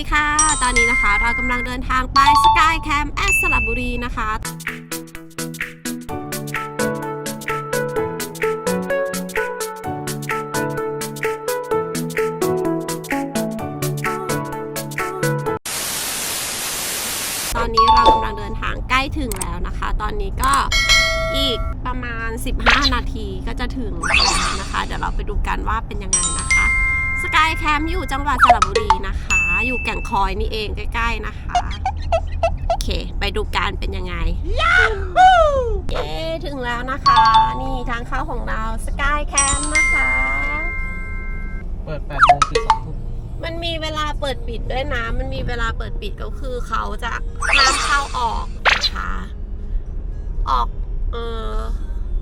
ดีค่ะ ตอนนี้นะคะเรากำลังเดินทางไปสกายแคมป์แอสสระบุรีนะคะตอนนี้เรากำลังเดินทางใกล้ถึงแล้วนะคะ ตอนนี้ก็อีกประมาณ 15 นาทีก็จะถึงแล้วนะคะ เดี๋ยวเราไปดูกันว่าเป็นยังไงนะคะ สกายแคมป์อยู่จังหวัดสระบุรีนะคะ อยู่แก่งคอยนี่เองใกล้ๆนะคะ โอเค ไปดูกันเป็นยังไงเย้ถึงแล้วนะคะ นี่ทางเข้าของเราสกายแคมป์นะคะ เปิด8โมงปิด2ทุ่มมันมีเวลาเปิดปิดด้วยนะ มันมีเวลาเปิดปิดก็คือเขาจะห้ามเข้าออกนะคะ ออกเออ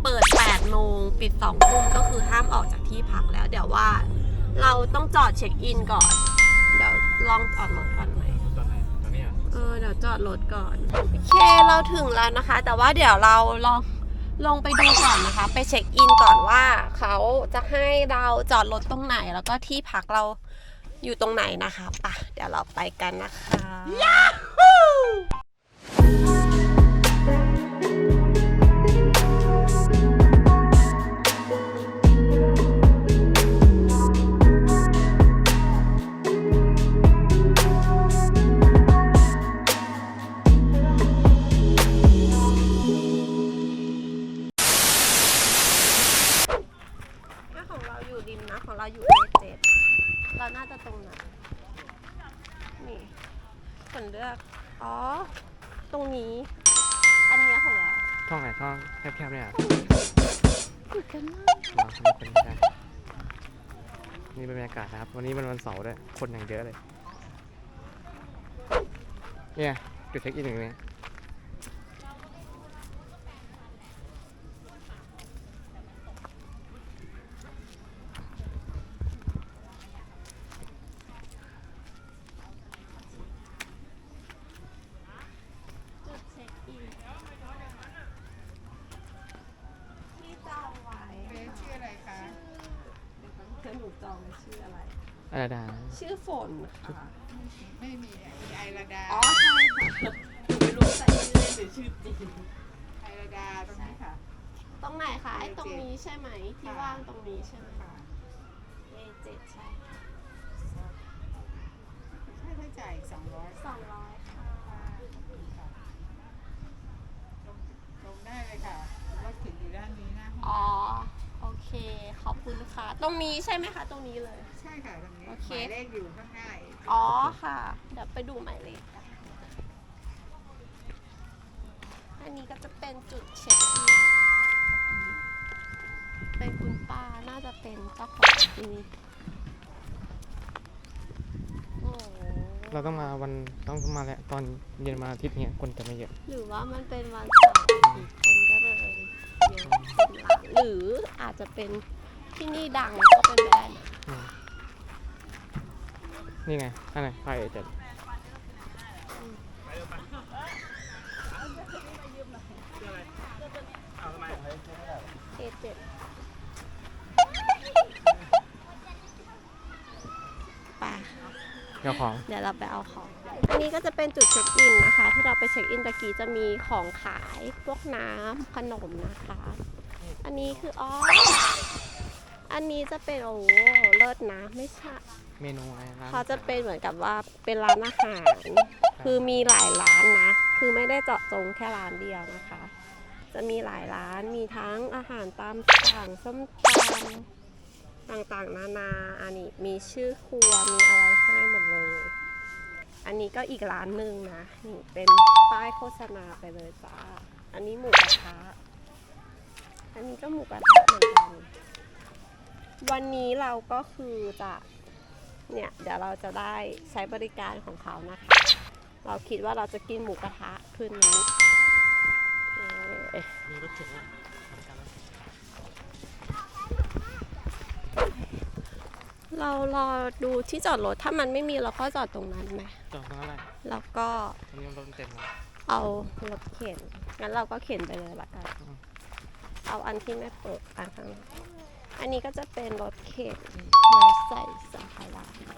เปิด8โมงปิด2ทุ่มก็คือห้ามออกจากที่พักแล้ว เดี๋ยวว่า เราต้องจอดเช็คอินก่อนเดี๋ยว ลองจอดรถก่อนไหมตอนไหนตอนนี้อะเออเดี๋ยวจอดรถก่อนโอเคเราถึงแล้วนะคะ แต่ว่าเดี๋ยวเราลองลงไปดูก่อนนะคะ ไปเช็คอินก่อนว่าเขาจะให้เราจอดรถตรงไหนแล้วก็ที่พักเราอยู่ตรงไหนนะคะไปะเดี๋ยวเราไปกันนะคะถ้ นี้ อันเนี้ยของเราท่องไหนท่องแคบๆเนี่ยเหรอเหมือนกันมากเราไม่เป็นไม่ได้นี่เป็นบรรยากาศนะครับ วันนี้มันวันเสาร์ด้วย คนอย่างเยอะเลย เนี่ยจุดเช็คอินอย่างนี้ จุดเช็คอินที่จองไว้ เฟซชื่ออะไรคะ เธอหนูจองไว้ชื่อ อะไรอะไรดา ชื่อฝนค่ะ ไม่มีมีไอราดาอ๋อใช่ค่ะหนูไม่รู้ใส่ชื่อเล่นหรือชื่อจริงไอราดาตรงนี้ค่ะ ตรงไหนคะไอ้ตรงนี้ใช่ไหมที่ว่างตรงนี้ใช่ไหมค่ะ A7 ใช่ค่ะค่าใช้จ่ายอีกสองร้อยสองร้อยค่ะ ลงได้เลยค่ะรถถึงอยู่ด้านนี้หนะ อ๋อ โอเค ขอบคุณค่ะ ตรงนี้ใช่ไหมคะ ตรงนี้เลย ใช่ค่ะตรงนี้โอเค หมายเลขอยู่ข้างหน้าเองอ๋อค่ะ เดี๋ยวไปดูหมายเลขกันอันนี้ก็จะเป็นจุดเช็คอิน เป็นคุณป้าน่าจะเป็นเจ้าของที่นี่โอ้โหเราต้องมาวันต้องมาแหละตอนเย็นมาอาทิตย์เนี้ยคนจะไม่เยอะหรือว่ามันเป็นวันเสาร์คนก็เลยเยอะเป็นหลักหรืออาจจะเป็น ที่นี่ดังก็เป็นไปได้นะอืมนี่ไงอันไหนไฟเจ็ดเอเจ็ดไปเจ้าของ เดี๋ยวเราไปเอาของ อันนี้ก็จะเป็นจุดเช็คอินนะคะ ที่เราไปเช็คอินตะกี้จะมีของขายพวกน้ำขนมนะคะ อันนี้คืออ๋อ อันนี้จะเป็นโอ้โหเลิศนะไม่ใช่ เมนูอะไรร้านเขาจะเป็นเหมือนกับว่าเป็นร้านอาหาร คือมีหลายร้านนะ คือไม่ได้เจาะจงแค่ร้านเดียวนะคะ จะมีหลายร้าน มีทั้งอาหารตามสั่งส้มตำต่างๆ นานา อันนี้มีชื่อครัว มีอะไรให้หมดเลย อันนี้ก็อีกร้านหนึ่งนะนี่เป็นป้ายโฆษณาไปเลยจ้า อันนี้หมูกระทะ อันนี้ก็หมูกระทะเหมือนกัน วันนี้เราก็คือจะเนี่ยเดี๋ยวเราจะได้ใช้บริการของเขานะคะ เราคิดว่าเราจะกินหมูกระทะคืนนี้เอ๊ะมีรถเข็นอะเรารอดูที่จอดรถถ้ามันไม่มีเราก็จอดตรงนั้นไหมจอดตรงนั้นแหละแล้วก็ตรงนี้รถเต็มแล้วเอารถเข็นงั้นเราก็เข็นไปเลยละกันอืมเอาอันที่ไม่เปิดอันข้างหน้า อันนี้ก็จะเป็นรถเข็นไว้ใส่สัมภาระนี่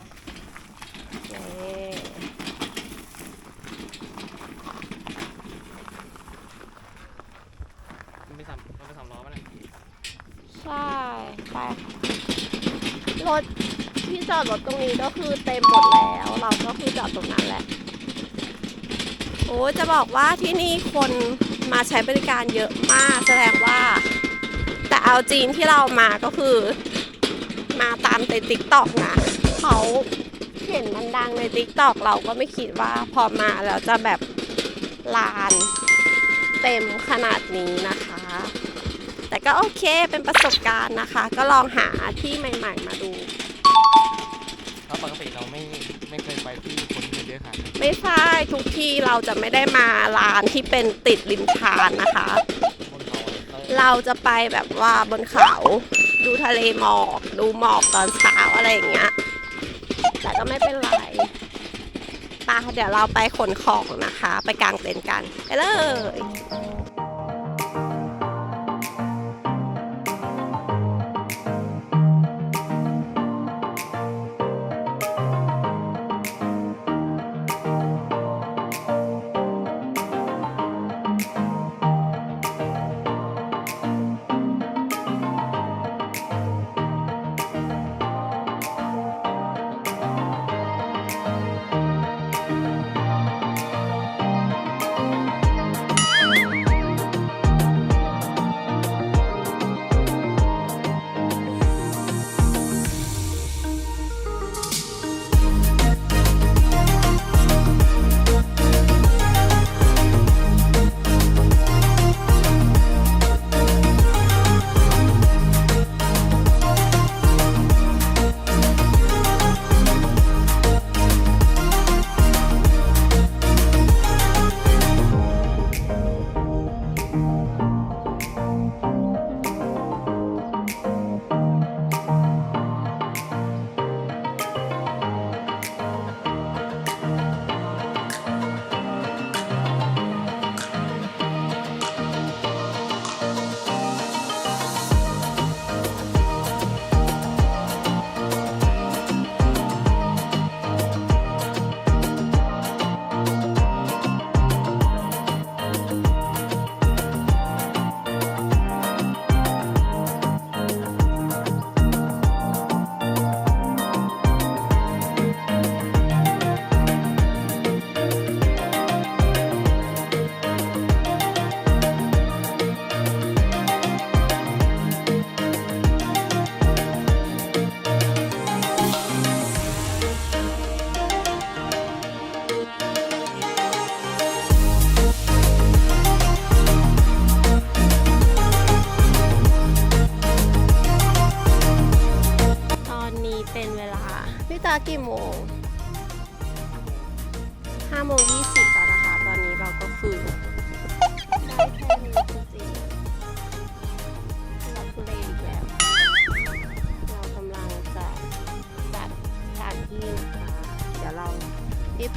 มันเป็นสามมันเป็นสามล้อมั้ยใช่ไปรถที่จอดรถตรงนี้ก็คือเต็มหมดแล้ว เราก็คือจอดตรงนั้นแหละ โอ้จะบอกว่าที่นี่คนมาใช้บริการเยอะมาก แสดงว่าแต่เอาจริงที่เรามาก็คือ มาตามในติ๊กต็อกนะเขาเห็นมันดังในติ๊กต็อกเราก็ไม่คิดว่าพอมาแล้วจะแบบลานเต็มขนาดนี้นะคะ แต่ก็โอเคเป็นประสบการณ์นะคะ ก็ลองหาที่ใหม่ ๆ มาดู เพราะปกติเราไม่ไม่เคยไปที่คนเยอะๆขนาดนี้ไม่ใช่ทุกที่เราจะไม่ได้มาร้านที่เป็นติดริมทานนะคะบน เราจะไปแบบว่าบนเขาดูทะเลหมอก ดูหมอกตอนเช้าอะไรอย่างเงี้ย แต่ก็ไม่เป็นไรปาเดี๋ยวเราไปขนของนะคะ ไปกางเต็นท์กัน ไปเลย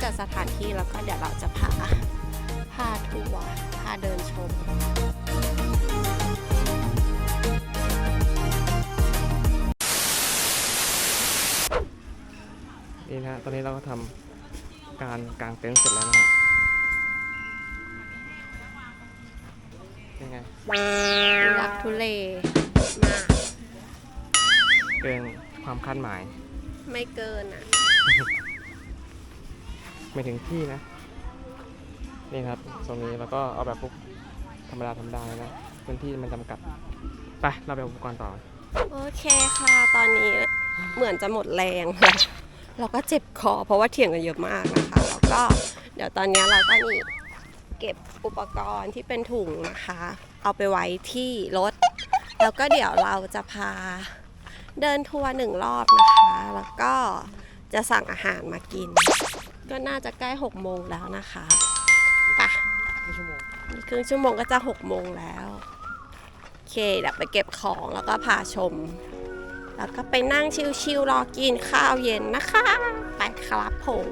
รีบจัดสถานที่แล้วก็เดี๋ยวเราจะพาพาทัวร์พาเดินชมนี่นะฮะตอนนี้เราก็ทำการกางเต็นท์เสร็จแล้วนะฮะเป็นไงรักทุเลมากเกินความคาดหมาย ไม่เกินอะ ไม่ถึงที่นะ นี่ครับ ตรงนี้แล้วก็เอาแบบพวกธรรมดาธรรมดานะพื้นที่มันจำกัด ไป เราไปอุปกรณ์ต่อ โอเคค่ะ ตอนนี้เหมือนจะหมดแรงแล้วเราก็เจ็บคอเพราะว่าเถียงกันเยอะมากนะคะ แล้วก็เดี๋ยวตอนนี้เราก็นี่เก็บอุปกรณ์ที่เป็นถุงนะคะ เอาไปไว้ที่รถ แล้วก็เดี๋ยวเราจะพาเดินทัวร์หนึ่งรอบนะคะ แล้วก็จะสั่งอาหารมากิน ก็น่าจะใกล้6โมงแล้วนะคะไปะไม่ชั่วโมงอีกครึ่งชั่วโมงก็จะ6โมงแล้วโอเคเดี๋ยวไปเก็บของแล้วก็พาชม แล้วก็ไปนั่งชิวๆรอกินข้าวเย็นนะคะ ไปครับผม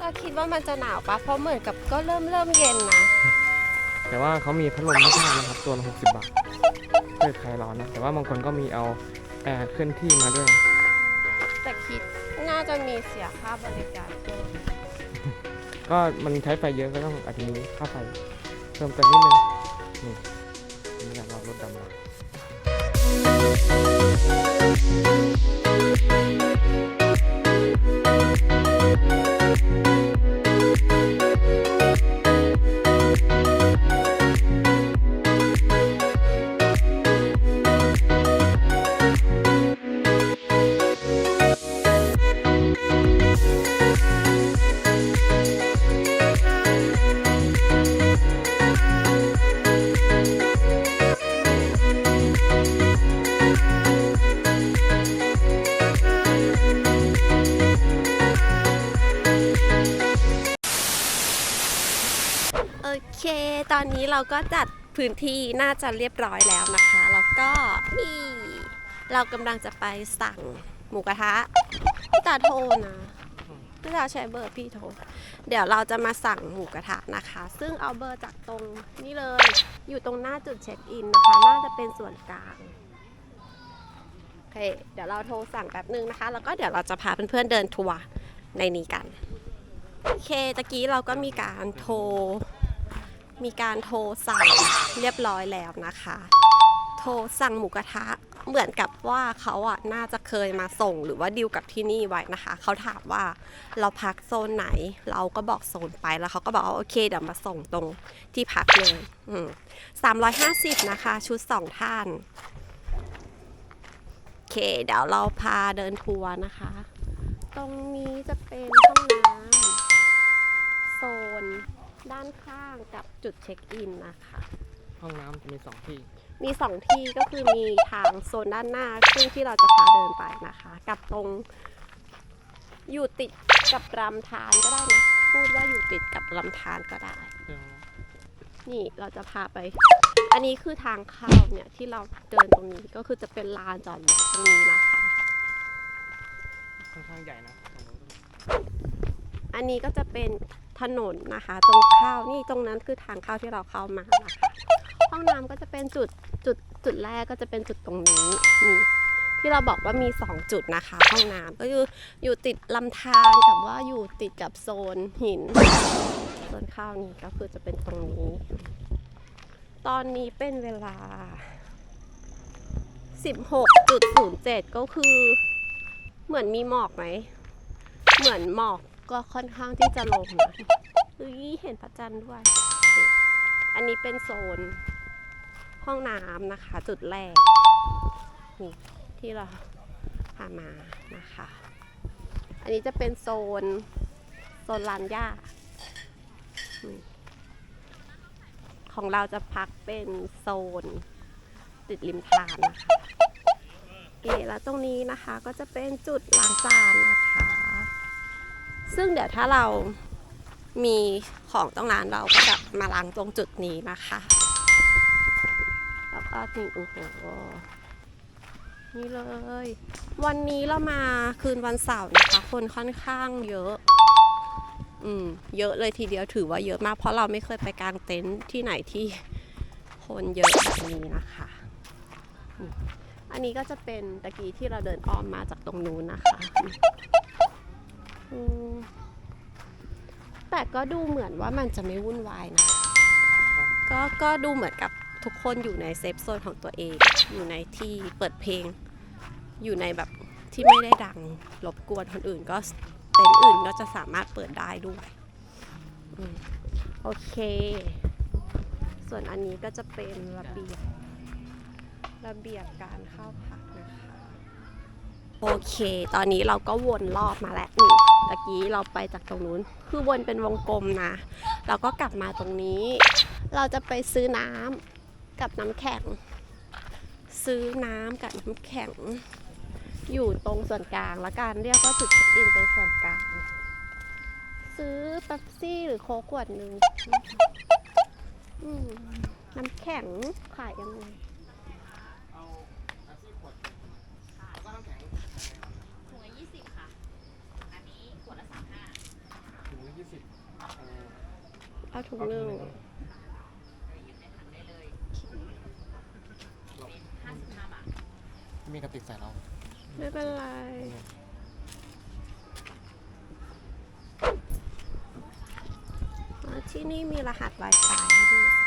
ก็คิดว่ามันจะหนาวปะเพราะเหมือนกับก็เริ่มเริ่มเย็นนะ แต่ว่าเขามีพัดลมให้เช่านะครับตัวละ60บาทเพื่อคลายร้อนนะ แต่ว่าบางคนก็มีเอาแอร์เคลื่อนที่มาด้วย แต่คิดน่าจะมีเสียค่าบริการเพิ่มก็มันใช้ไฟเยอะก็ต้องอาจจะมีค่าไฟเพิ่มเติมนิดนึงนี่นี่อยากเรารถดำน้ำโอ เราก็จัดพื้นที่น่าจะเรียบร้อยแล้วนะคะ แล้วก็นี่เรากำลังจะไปสั่งหมูกระทะพี่ตาโทรนะพี่ตาใช้เบอร์พี่โทร เดี๋ยวเราจะมาสั่งหมูกระทะนะคะ ซึ่งเอาเบอร์จากตรงนี่เลย อยู่ตรงหน้าจุดเช็คอินนะคะ น่าจะเป็นส่วนกลางโอเคเดี๋ยวเราโทรสั่งแป๊บนึงนะคะ แล้วก็เดี๋ยวเราจะพาเพื่อนๆเดินทัวร์ในนี้กัน โอเคตะกี้เราก็มีการโทร มีการโทรสั่งเรียบร้อยแล้วนะคะ โทรสั่งหมูกระทะเหมือนกับว่าเขาอะน่าจะเคยมาส่งหรือว่าดิวกับที่นี่ไว้นะคะ เขาถามว่าเราพักโซนไหน เราก็บอกโซนไปแล้วเขาก็บอกว่าโอเคเดี๋ยวมาส่งตรงที่พักเลยสามร้อืม350นะคะ ชุด2ท่าน โอเค เดี๋ยวเราพาเดินทัวร์นะคะ ตรงนี้จะเป็นห้องน้ำโซน ด้านข้างกับจุดเช็คอินนะคะ ห้องน้ำจะมีสองที่ มีสองที่ก็คือมีทางโซนด้านหน้าซึ่งที่เราจะพาเดินไปนะคะ กับตรงอยู่ติดกับลำธารก็ได้นะพูดว่าอยู่ติดกับลำธารก็ได้ นี่เราจะพาไป อันนี้คือทางเข้าเนี่ยที่เราเดินตรงนี้ก็คือจะเป็นลานจอดรถตรงนี้นะคะ ค่อนข้างใหญ่นะตรงนู้นอันนี้ก็จะเป็น ถนนนะคะ ตรงเข้านี่ตรงนั้นคือทางเข้าที่เราเข้ามานะคะห้องน้ำก็จะเป็นจุดจุดจุดแรกก็จะเป็นจุดตรงนี้นี่ที่เราบอกว่ามี 2 จุดนะคะ ห้องน้ำก็คืออยู่ติดลำธารกับว่าอยู่ติดกับโซนหินโซนข้าวนี่ก็คือจะเป็นตรงนี้ ตอนนี้เป็นเวลา 16.07 ก็คือ เหมือนมีหมอกไหม เหมือนหมอก ก็ค่อนข้างที่จะลงนะเฮ้ยเห็นพระจันทร์ด้วย อันนี้เป็นโซนห้องน้ำนะคะ จุดแรก นี่ที่เราพามานะคะ อันนี้จะเป็นโซน โซนลานหญ้าของเราจะพักเป็นโซนติดริมทานนะคะโอแล้วตรงนี้นะคะก็จะเป็นจุดล้างจานนะคะ ซึ่งเดี๋ยวถ้าเรามีของต้องร้านเราก็จะมาล้างตรงจุดนี้นะคะ แล้วก็นี่โอ้โหนี่เลย วันนี้เรามาคืนวันเสาร์นะคะ คนค่อนข้างเยอะ อืม เยอะเลยทีเดียวถือว่าเยอะมาก เพราะเราไม่เคยไปกางเต็นท์ที่ไหนที่คนเยอะแบบนี้นะคะ อันนี้ก็จะเป็นตะกี้ที่เราเดินอ้อมมาจากตรงนู้นนะคะ แต่ก็ดูเหมือนว่ามันจะไม่วุ่นวายนะ ก็ก็ดูเหมือนกับทุกคนอยู่ในเซฟโซนของตัวเอง อยู่ในที่เปิดเพลง อยู่ในแบบที่ไม่ได้ดังรบกวนคนอื่นก็เต็นท์อื่นก็จะสามารถเปิดได้ด้วยอืมโอเค ส่วนอันนี้ก็จะเป็นระเบียบระเบียบการเข้าพักนะคะ โอเค ตอนนี้เราก็วนรอบมาแล้วนี่ตะกี้เราไปจากตรงนู้น คือวนเป็นวงกลมนะ เราก็กลับมาตรงนี้ เราจะไปซื้อน้ำกับน้ำแข็ง ซื้อน้ำกับน้ำแข็ง อยู่ตรงส่วนกลางละกันเรียกว่าจุดเช็คอินเป็นส่วนกลาง ซื้อเป๊ปซี่หรือโค้กขวดหนึ่งน้ำแข็งขายยังไง ผ้าถุงหนึ่งมีกระติกใส่เราไม่เป็นไร ที่นี่มีรหัส Wi-Fi ด้วย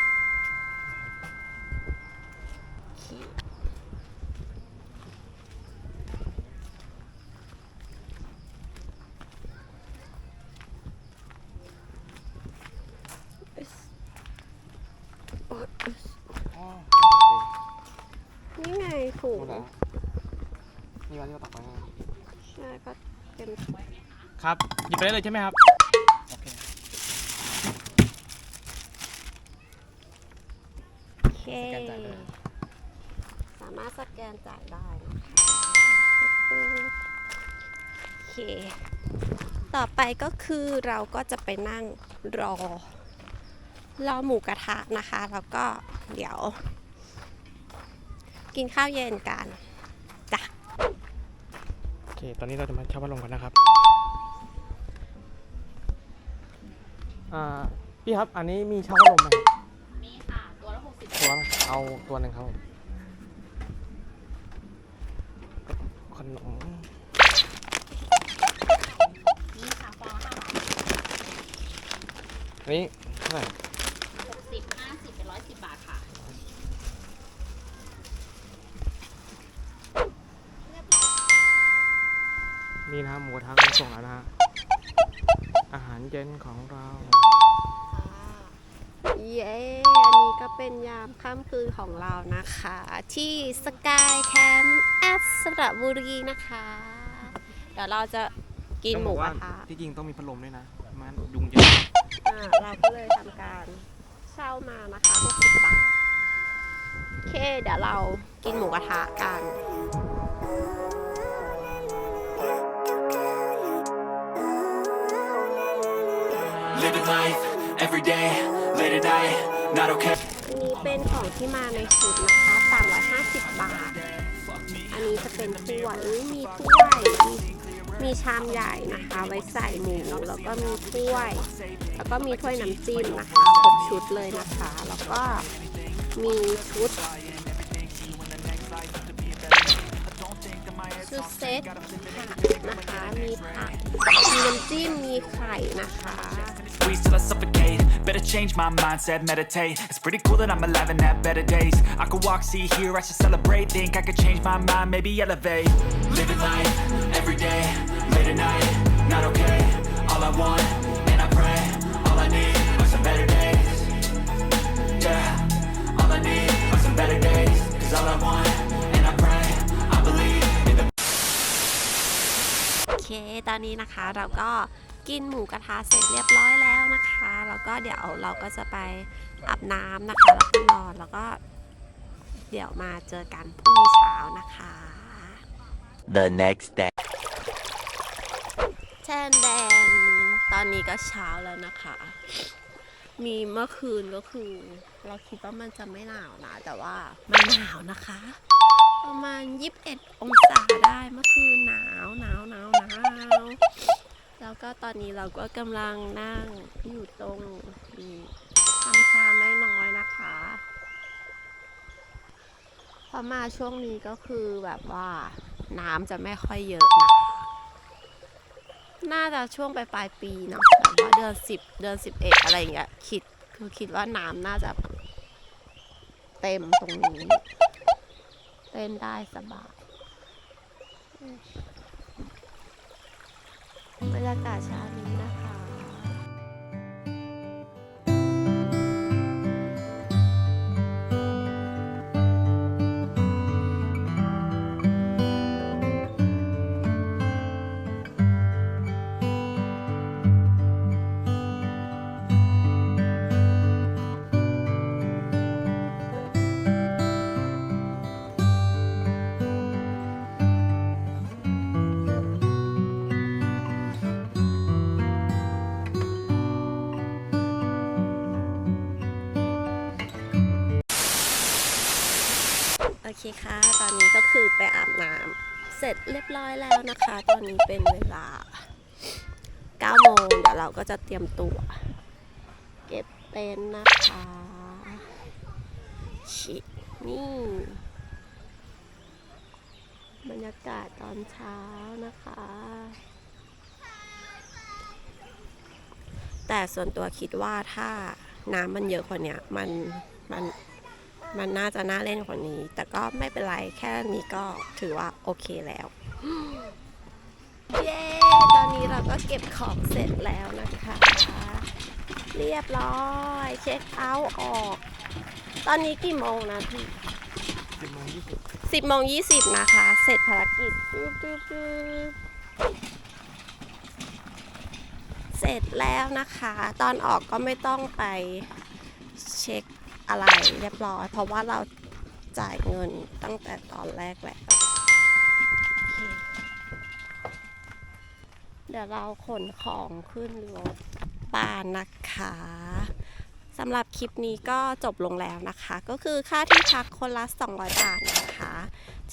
หยิบไปได้เลยใช่ไหมครับโอเคโอเค สแกนจ่ายเลยสามารถสแกนจ่ายได้นะคะปึ๊บโอเค ต่อไปก็คือเราก็จะไปนั่งรอ รอหมูกระทะนะคะ แล้วก็เดี๋ยว กินข้าวเย็นกันจ้ะโอเค ตอนนี้เราจะมาเช่าพัดลมกันนะครับ อ่าพี่ครับอันนี้มีเช่าพัดลมไหมครับมีค่ะตัวละ60ตัวละเอาตัวหนึ่งครับผมขนมนี่ค่ะฟองละอันนี้เท่าไหร่5บาท60 50เป็น110บาทค่ะนี่นะครับหมูกระทะมาส่งแล้วนะฮะอาหาร เย็นของเราเย้ อันนี้ก็เป็นยามค่ำคืนของเรานะคะ ที่สกายแคมป์แอดสระบุรีนะคะ เดี๋ยวเราจะกินหมูกระทะที่จริงต้องมีพัดลมด้วยนะไมันยุงเยอะอ่าเราก็เลยทำการเช่ามานะคะ60บาท โอเค เดี๋ยวเรากินหมูกระทะกัน Living life every day, late at night, not okay. อันนี้เป็นของที่มาในชุดนะคะ350 บาท อันนี้จะเป็นถ้วยอุ๊ยมีถ้วยมีมีชามใหญ่นะคะ ไว้ใส่หมูแล้วก็มีถ้วย แล้วก็มีถ้วยน้ำจิ้มนะคะครบชุดเลยนะคะ แล้วก็มีชุดชุดเซตผักนะคะ มีผักมีน้ำจิ้มมีไข่นะคะ Squeeze till I suffocate. Better change my mindset, meditate. It's pretty cool that I'm alive and have better days. I could walk, see, hear, I should celebrate. Think I could change my mind, maybe elevate. Living life every day, late at night, not okay. All I want, and I pray, all I need are some better days. Yeah, all I need are some better days. Cause all I want, and I pray, I believe in the โอเค ตอนนี้นะคะเราก็ กินหมูกระทะเสร็จเรียบร้อยแล้วนะคะแล้วก็เดี๋ยวเราก็จะไปอาบน้ำนะคะแล้วก็นอนแล้วก็เดี๋ยวมาเจอกันพรุ่งนี้เช้านะคะ the next day. แช่นแดงตอนนี้ก็เช้าแล้วนะคะ มีเมื่อคืนก็คือ เราคิดว่ามันจะไม่หนาวนะ แต่ว่ามันหนาวนะคะ ประมาณ 21 องศาได้เมื่อคืนหนาวหนาวหนาวหนาว แล้วก็ตอนนี้เราก็กำลังนั่งอยู่ตรงทำชาน้อยๆนะคะพอมาช่วงนี้ก็คือแบบว่าน้ำจะไม่ค่อยเยอะนะ น่าจะช่วงปลายปลายปีเนาะแบบว่าเดือนสิบเดือนสิบเอ็ดอะไรอย่างเงี้ยคิดคือคิดว่าน้ำน่าจะเต็มตรงนี้ เต้นได้สบาย บรรยากาศเช้านี้นะ เคค่ะ ตอนนี้ก็คือไปอาบน้ำเสร็จเรียบร้อยแล้วนะคะ ตอนนี้เป็นเวลา9โมงเดี๋ยวเราก็จะเตรียมตัว เก็บเต็นท์นะคะชินี่ บรรยากาศตอนเช้านะคะ แต่ส่วนตัวคิดว่าถ้าน้ำมันเยอะกว่านี้มันมัน มันน่าจะน่าเล่นกว่านี้ แต่ก็ไม่เป็นไรแค่นี้ก็ถือว่าโอเคแล้ว เย้ ตอนนี้เราก็เก็บของเสร็จแล้วนะคะ เรียบร้อย เช็คเอาท์ออก ตอนนี้กี่โมงนะพี่สิบโมงยี่สิบนะคะ เสร็จภารกิจเสร็จแล้วนะคะ ตอนออกก็ไม่ต้องไปเช็ค อะไรเรียบร้อย เพราะว่าเราจ่ายเงินตั้งแต่ตอนแรกแล้วเดี๋ยวเราขนของขึ้นรถบ้านนะคะสำหรับคลิปนี้ก็จบลงแล้วนะคะ ก็คือค่าที่พักคนละ 200 บาทนะคะ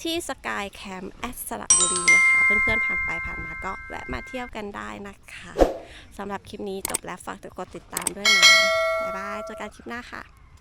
ที่สกายแคมป์แอดสระบุรีนะคะ เพื่อนๆผ่านไปผ่านมาก็แวะมาเที่ยวกันได้นะคะสำหรับคลิปนี้จบแล้วฝากกดติดตามด้วยนะ บ๊ายบายเจอกันคลิปหน้าค่ะ